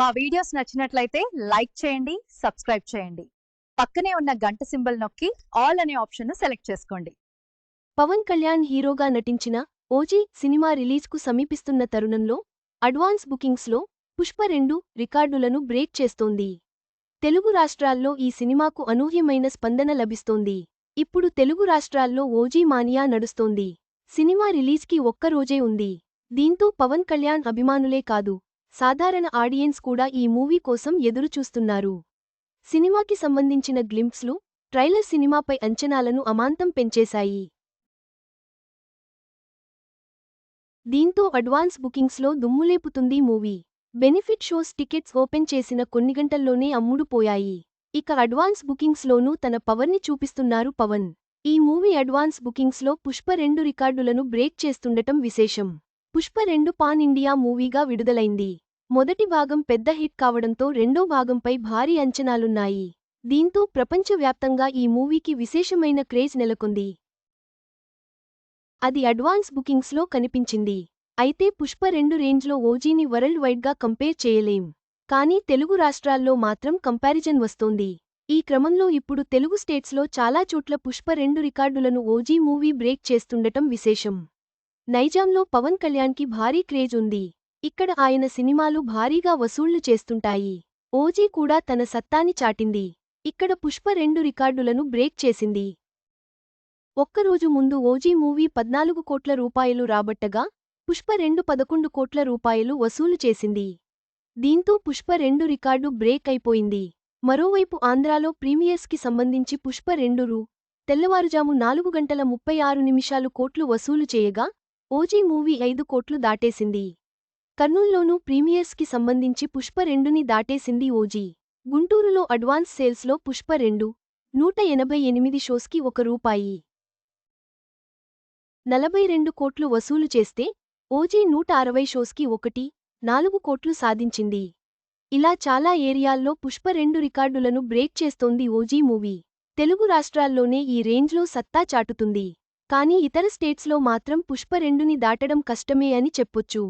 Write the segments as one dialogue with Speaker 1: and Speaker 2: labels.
Speaker 1: మా వీడియోస్ నచ్చినట్లయితే లైక్ చేయండి సబ్స్క్రైబ్ చేయండి. పక్కనే ఉన్న గంట సింబల్ నొక్కి ఆల్ అనే ఆప్షన్ సెలెక్ట్ చేసుకోండి.
Speaker 2: పవన్ కళ్యాణ్ హీరోగా నటించిన ఓజీ సినిమా రిలీజ్కు సమీపిస్తున్న తరుణంలో అడ్వాన్స్ బుకింగ్స్లో పుష్ప రెండు రికార్డులను బ్రేక్ చేస్తోంది. తెలుగు రాష్ట్రాల్లో ఈ సినిమాకు అనూహ్యమైన స్పందన లభిస్తోంది. ఇప్పుడు తెలుగు రాష్ట్రాల్లో ఓజీ మానియా నడుస్తోంది. సినిమా రిలీజ్కి ఒక్కరోజే ఉంది. దీంతో పవన్ కళ్యాణ్ అభిమానులే కాదు సాధారణ ఆడియన్స్ కూడా ఈ మూవీ కోసం ఎదురుచూస్తున్నారు. సినిమాకి సంబంధించిన గ్లింప్స్లు ట్రైలర్ సినిమాపై అంచనాలను అమాంతం పెంచేశాయి. దీంతో అడ్వాన్స్ బుకింగ్స్లో దుమ్ములేపుతుంది movie. Benefit shows tickets open చేసిన కొన్ని గంటల్లోనే అమ్ముడుపోయాయి ఇక అడ్వాన్స్ బుకింగ్స్లోనూ తన పవర్ని చూపిస్తున్నారు పవన్. ఈ మూవీ అడ్వాన్స్ బుకింగ్స్లో పుష్ప రెండు రికార్డులను బ్రేక్ చేస్తుండటం విశేషం. పుష్ప రెండు పాన్ ఇండియా మూవీగా విడుదలైంది. మొదటి భాగం పెద్ద హిట్ కావడంతో రెండో భాగంపై భారీ అంచనాలున్నాయి. దీంతో ప్రపంచవ్యాప్తంగా ఈ మూవీకి విశేషమైన క్రేజ్ నెలకొంది. అది అడ్వాన్స్ బుకింగ్స్లో కనిపించింది. అయితే పుష్ప రెండు రేంజ్లో ఓజీని వరల్డ్ వైడ్గా కంపేర్ చేయలేం. కానీ తెలుగు రాష్ట్రాల్లో మాత్రం కంపారిజన్ వస్తోంది. ఈ క్రమంలో ఇప్పుడు తెలుగు స్టేట్స్లో చాలా చోట్ల పుష్ప రెండు రికార్డులను ఓజీ మూవీ బ్రేక్ చేస్తుండటం విశేషం. నైజాంలో పవన్ కళ్యాణ్కి భారీ క్రేజ్ ఉంది. ఇక్కడ ఆయన సినిమాలు భారీగా వసూళ్ళు చేస్తుంటాయి. ఓజీ కూడా తన సత్తాని చాటింది. ఇక్కడ పుష్ప రెండు రికార్డులను బ్రేక్ చేసింది. ఒక్కరోజు ముందు ఓజీ మూవీ పద్నాలుగు కోట్ల రూపాయలు రాబట్టగా పుష్ప రెండు పదకొండు కోట్ల రూపాయలు వసూలు చేసింది. దీంతో పుష్ప రెండు రికార్డు బ్రేక్ అయిపోయింది. మరోవైపు ఆంధ్రాలో ప్రీమియర్స్కి సంబంధించి పుష్ప రెండు రూ తెల్లవారుజాము నాలుగు గంటల ముప్పై ఆరు నిమిషాలు కోట్లు వసూలు చేయగా ఓజీ మూవీ ఐదు కోట్లు దాటేసింది. కర్నూల్లోనూ ప్రీమియర్స్కి సంబంధించి పుష్ప రెండుని దాటేసింది ఓజీ. గుంటూరులో అడ్వాన్స్ సేల్స్లో పుష్ప రెండు నూట ఎనభై ఎనిమిది షోస్కి ఒక రూపాయి. నలభై రెండు కోట్లు వసూలు చేస్తే ఓజీ నూట అరవై షోస్కి ఒకటి నాలుగు కోట్లు సాధించింది. ఇలా చాలా ఏరియాల్లో పుష్ప రెండు రికార్డులను బ్రేక్ చేస్తోంది ఓజీ మూవీ. తెలుగు రాష్ట్రాల్లోనే ఈ రేంజ్లో సత్తా చాటుతుంది. కానీ ఇతర స్టేట్స్లో మాత్రం పుష్ప రెండుని దాటడం కష్టమే అని చెప్పొచ్చు.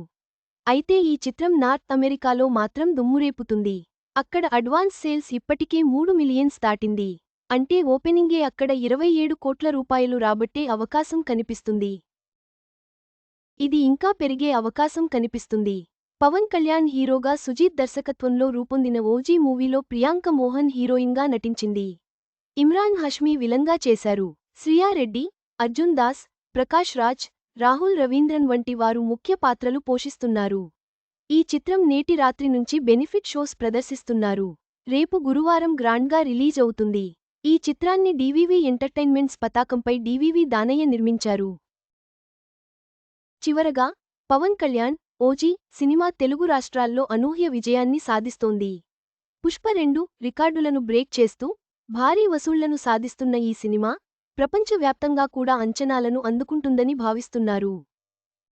Speaker 2: అయితే ఈ చిత్రం నార్త్ అమెరికాలో మాత్రం దుమ్మురేపుతుంది. అక్కడ అడ్వాన్స్ సేల్స్ ఇప్పటికే మూడు మిలియన్స్ దాటింది. అంటే ఓపెనింగే అక్కడ ఇరవై ఏడు కోట్ల రూపాయలు రాబట్టే అవకాశం కనిపిస్తుంది. ఇది ఇంకా పెరిగే అవకాశం కనిపిస్తుంది. పవన్ కళ్యాణ్ హీరోగా సుజీత్ దర్శకత్వంలో రూపొందిన ఓజీ మూవీలో ప్రియాంక మోహన్ హీరోయిన్గా నటించింది. ఇమ్రాన్ హష్మీ విలంగా చేశారు. శ్రియారెడ్డి అర్జున్ దాస్ ప్రకాష్ రాజ్ రాహుల్ రవీంద్రన్ వంటి వారు ముఖ్య పాత్రలు పోషిస్తున్నారు. ఈ చిత్రం నేటి రాత్రి నుంచి బెనిఫిట్ షోస్ ప్రదర్శిస్తున్నారు. రేపు గురువారం గ్రాండ్గా రిలీజ్ అవుతుంది. ఈ చిత్రాన్ని డీవీవీ ఎంటర్టైన్మెంట్స్ పతాకంపై డీవీవీ దానయ్య నిర్మించారు. చివరగా పవన్ కళ్యాణ్ ఓజీ సినిమా తెలుగు రాష్ట్రాల్లో అనూహ్య విజయాన్ని సాధిస్తోంది. పుష్ప రెండు రికార్డులను బ్రేక్ చేస్తూ భారీ వసూళ్ళను సాధిస్తున్న ఈ సినిమా ప్రపంచవ్యాప్తంగా కూడా అంచనాలను అందుకుంటుందని భావిస్తున్నారు.